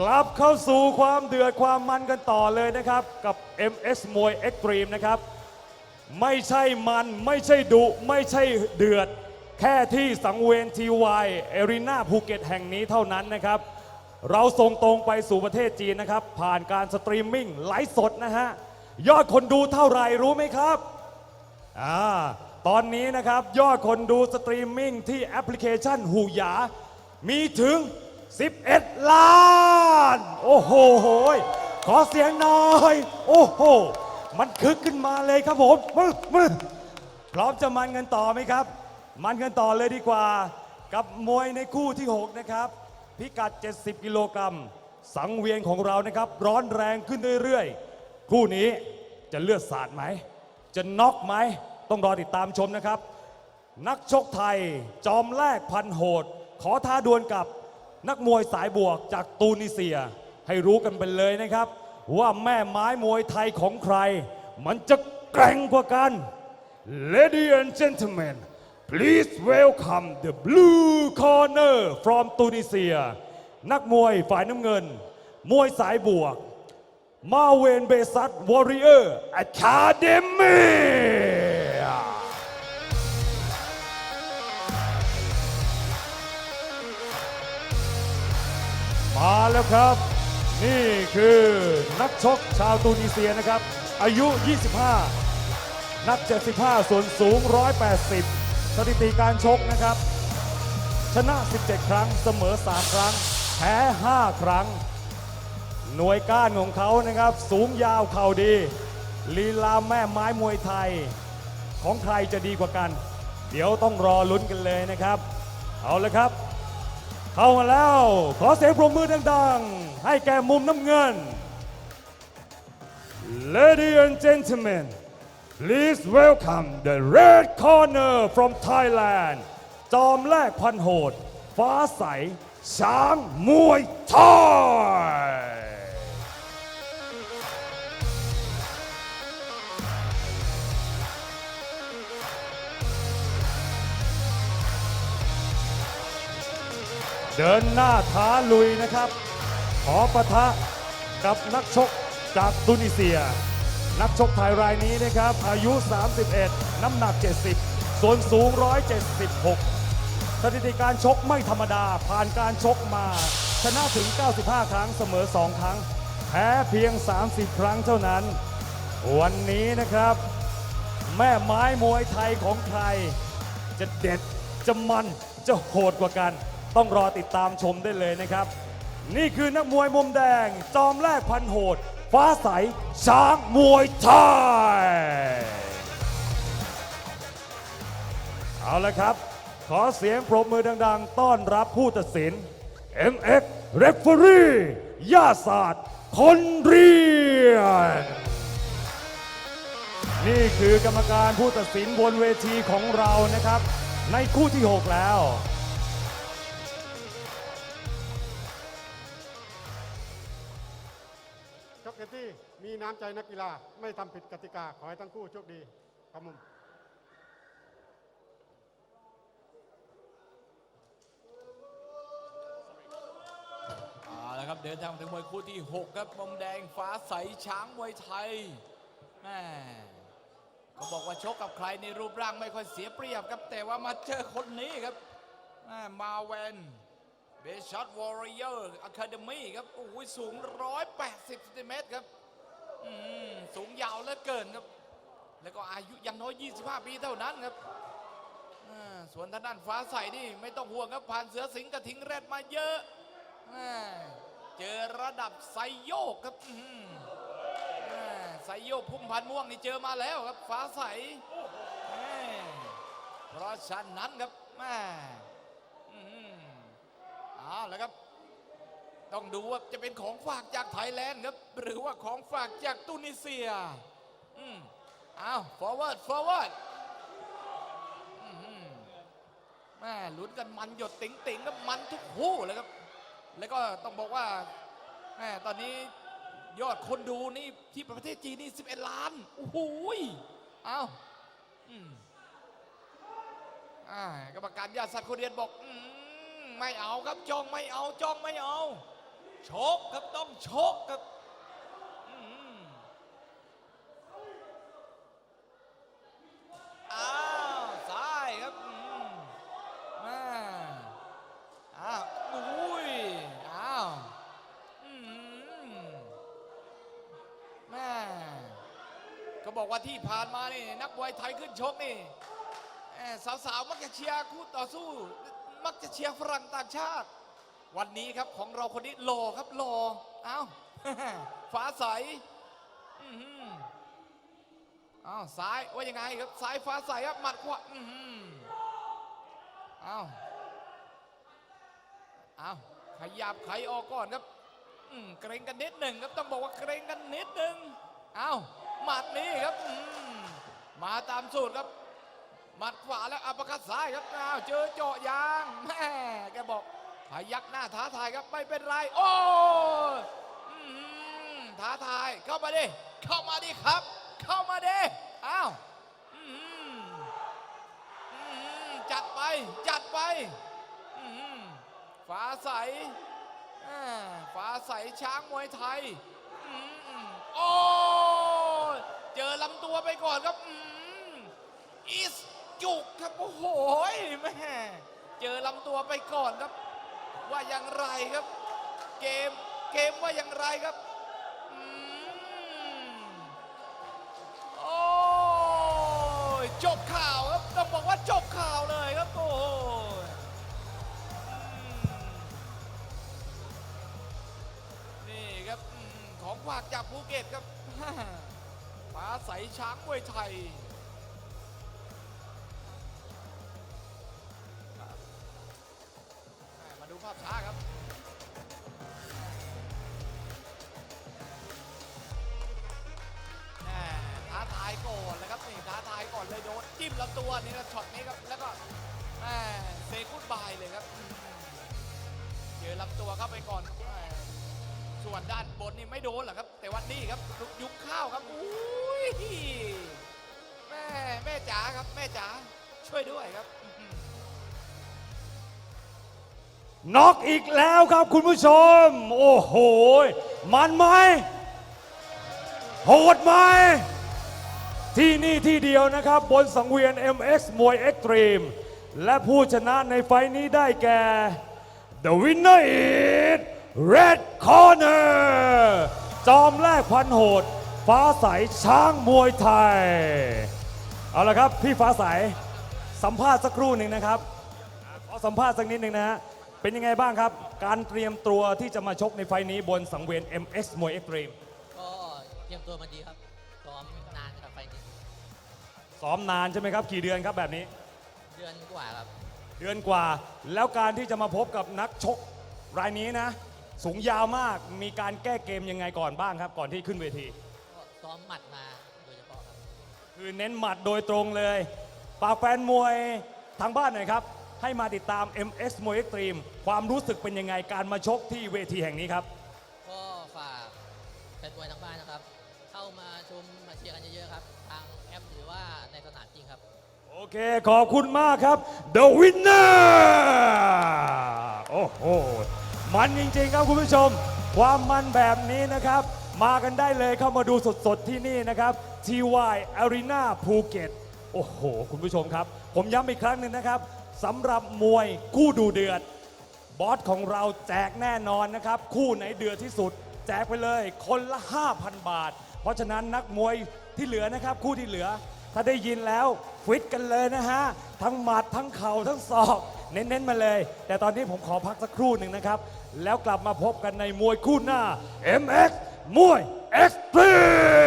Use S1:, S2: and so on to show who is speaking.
S1: กลับเข้าสู่ความเดือดความมันกันต่อเลยนะครับ กับ MS มวย Extreme นะครับ ไม่ใช่มันไม่ใช่ดุไม่ใช่เดือด แค่ที่สังเวียนทีวายเอรีนาภูเก็ตแห่งนี้เท่านั้นนะครับ เราส่งตรงไปสู่ประเทศจีนนะครับ ผ่านการสตรีมมิ่งไลฟ์สดนะฮะ ยอดคนดูเท่าไหร่รู้ไหมครับอ่าตอนนี้นะครับยอดคนดูสตรีมมิ่งที่แอปพลิเคชันหูหยา มีถึง 11 ล้าน โอ้โห ขอเสียงหน่อย โอ้โห มันคึกขึ้นมาเลยครับผมมึมึพร้อมจะมันกันต่อไหมครับ มันกันต่อเลยดีกว่า กับมวยในคู่ที่ 6 นะครับ พิกัด 70 กิโลกรัม สังเวียนของเรานะครับ ร้อนแรงขึ้นเรื่อยๆ คู่นี้จะเลือดสาดไหม จะน็อกไหม ต้องรอติดตามชมนะครับ นักชกไทย จอมแรกพันโหด ขอท้าดวลกับ นักมวยสายบวกจากตูนิเซีย ให้รู้กันไปเลยนะครับ ว่าแม่ไม้มวยไทยของใคร มันจะแกร่งกว่ากัน Ladies and gentlemen please welcome the blue corner from Tunisia นักมวยฝ่ายน้ำเงิน มวยสายบวก มาเวนเบซัสวอริเออร์อะคาเดมี มาแล้วครับ นี่คือนักชกชาวตูนิเซียนะครับ อายุ 25 นัก 75 ส่วนสูง 180 สถิติการชกนะครับ ชนะ 17 ครั้งเสมอ 3 ครั้ง แพ้ 5 ครั้ง หน่วยก้านของเขานะครับ สูงยาวเข่าดีลีลาแม่ไม้มวยไทย ของใครจะดีกว่ากัน เดี๋ยวต้องรอลุ้นกันเลยนะครับ เอาละครับ เข้ามาแล้ว ขอเสียงปรบมือดังๆ ให้แก่มุมน้ำเงิน Ladies and gentlemen please welcome the red corner from Thailand จอมแรกพันโหด ฟ้าใส ช้างมวยไทย เดินหน้าท้าลุยนะครับ ขอปะทะกับนักชกจากตุนิเซีย นักชกไทยรายนี้นะครับ อายุ 31 น้ำหนัก 70 ส่วนสูง 176 สถิติการชกไม่ธรรมดาผ่านการชกมา ชนะถึง 95 ครั้งเสมอ 2 ครั้ง แพ้เพียง 30 ครั้งเท่านั้น วันนี้นะครับ แม่ไม้มวยไทยของใคร จะเด็ดจะมันจะโหดกว่ากัน ต้องรอติดตามชมได้เลยนะครับ นี่คือนักมวยมุมแดง จอมแรกพันโหด ฟ้าใสช้างมวยไทย เอาละครับ ขอเสียงปรบมือดัง ๆ ต้อนรับผู้ตัดสิน MX Referee ย่าศาสตร์ คนเรียน นี่คือกรรมการผู้ตัดสินบนเวทีของเรานะครับ ในคู่ที่ 6 แล้ว
S2: ตตี้มีน้ำใจนักกีฬาไม่ทำผิดกติกา ขอให้ทั้งคู่โชคดีครับผม
S3: เอาละครับเดินทางถึงมวยคู่ที่ 6 ครับมุมแดงฟ้าใสช้างมวยไทยแม่ก็บอกว่าชกกับใครในรูปร่างไม่ค่อยเสียเปรียบครับ แต่ว่ามาเจอคนนี้ครับแม่มาแวน เบชัดวอริเออร์อะคาเดมี่ครับโอ้โหสูง 180เซนติเมตรครับสูงยาวเหลือเกินครับ แล้วก็อายุยังน้อย 25 ปีเท่านั้นครับส่วนทางด้านฟ้าใสนี่ไม่ต้องห่วงครับผ่านเสือสิงกระทิงแรดมาเยอะเจอระดับไซโยกครับไซโยกพุ่มพันม่วงนี่เจอมาแล้วครับฟ้าใส่เพราะฉะนั้นครับแม่าแล้วครับ ต้องดูว่าจะเป็นของฝากจากไทยแลนด์ครับ หรือว่าของฝากจากตุนิเซีย อืมเอา forward forward แม่ลุ้นกันมันหยดติ๋งๆครับมันทุกคู่เลยครับ แล้วก็ต้องบอกว่าแหมตอนนี้ยอดคนดูนี่ที่ประเทศจีนนี่ 11 ล้าน โอ้โหยเอาอืมอ่ากรรมการญาติสัตว์คเรียนบอกอม ไม่เอาครับจ้องไม่เอาจ้องไม่เอาชกครับต้องชกครับอ้าวซ้ายครับมาอ้าวอุ้ยอ้าวมแม่ก็บอกว่าที่ผ่านมานี่นักมวยไทยขึ้นชกนี่สาวๆมักจะเชียร์คู่ต่อสู้ มักจะเชียร์ฝรั่งต่างชาติ วันนี้ครับของเราคนนี้หล่อครับหล่ออ้าฟ้าใสอื้อหือเอ้าซ้ายว่ายังไงครับซ้ายฟ้าใสครับหมัดขวาอื้อ้าเอ้าขยับไขออกก่อนครับอืมเกรงกันนิดหนึ่งครับต้องบอกว่าเกรงกันนิดหนึ่งอ้าวหมัดนี้ครับอืมมาตามสูตรครับ หมัดขวาแล้วอัปเปร์คัดซ้ายครับอ้าวเจอเจาะยางแม่แกบอกพยักหน้าท้าทายครับไม่เป็นไร โอ้ท้าทายเข้ามาดิเข้ามาดิครับ เข้ามาดิอ้าวจัดไปจัดไปฟ้าใสอ่าฟ้าใสช้างมวยไทยโอ้เจอลำตัวไปก่อนครับอื้อหืออิส จุกครับโอ้โหแม่เจอลำตัวไปก่อนครับ ว่าอย่างไรครับ เกมเกมว่าอย่างไรครับโอ้ยจบข่าวครับต้องบอกว่าจบข่าวเลยครับโอ้ยนี่ครับของฝากจากภูเก็ตครับฟ้าใสช้างมวยไทย ช้าครับแม่ท้าทายก่อนเลยครับนี่ท้าทายก่อนเลยโดนจิ้มลำตัวนี่นะช็อตนี้ครับแล้วก็แม่เซกุดบายเลยครับเจอลำตัวเข้าไปก่อนแม่ส่วนด้านบนนี่ไม่โดนหรอกครับ แต่ว่านี่ครับยุกยุกข้าวครับอุ้ยแม่แม่จ๋าครับแม่จ๋าช่วยด้วยครับ
S1: น็อกอีกแล้วครับคุณผู้ชม โอ้โห มันไหมโหดไหมที่นี่ที่เดียวนะครับ บนสังเวียน MX มวย Extreme และผู้ชนะในไฟท์นี้ได้แก่ The winner is Red Corner จอมแรกพันโหด ฟ้าใสช้างมวยไทย เอาละครับ พี่ฟ้าใส สัมภาษณ์สักครู่หนึ่งนะครับ ขอสัมภาษณ์สักนิดหนึ่งนะฮะ เป็นยังไงบ้างครับ การเตรียมตัวที่จะมาชกในไฟล์นี้บนสังเวียน MX มวย Extreme
S4: ก็เตรียมตัวมาดีครับซ้อมนานครับไฟล์นี้
S1: ซ้อมนานใช่ไหมครับ กี่เดือนครับแบบนี้
S4: เดือนกว่าครับ
S1: เดือนกว่า แล้วการที่จะมาพบกับนักชกรายนี้นะ สูงยาวมากมีการแก้เกมยังไงก่อนบ้างครับ ก่อนที่ขึ้นเวที
S4: ก็ซ้อมหมัดมาโดยเฉพาะครับ
S1: คือเน้นหมัดโดยตรงเลยฝากแฟนมวยทางบ้านหน่อยครับ ให้มาติดตาม MS มวย Extreme ความรู้สึกเป็นยังไงการมาชกที่เวทีแห่งนี้ครับ
S4: ก็ฝากแฟนมวยทางบ้านนะครับ เข้ามาชมมาเชียร์กันเยอะๆครับ ทางแอปหรือว่าในสนามจริงครับ
S1: โอเค ขอบคุณมากครับ The winner โอ้โห มันจริงๆครับคุณผู้ชม ความมันแบบนี้นะครับ มากันได้เลยเข้ามาดูสดๆที่นี่นะครับ TY Arena ภูเก็ตโอ้โห คุณผู้ชมครับ ผมย้ำอีกครั้งหนึ่งนะครับ สำหรับมวยคู่ดูเดือด บอสของเราแจกแน่นอนนะครับ คู่ไหนเดือดที่สุด แจกไปเลยคนละ 5,000 บาท เพราะฉะนั้นนักมวยที่เหลือนะครับ คู่ที่เหลือ ถ้าได้ยินแล้วฟิตกันเลยนะฮะ ทั้งหมัดทั้งเข่าทั้งศอก เน้น ๆ มาเลย แต่ตอนนี้ผมขอพักสักครู่หนึ่งนะครับ แล้วกลับมาพบกันในมวยคู่หน้า MX มวย Extreme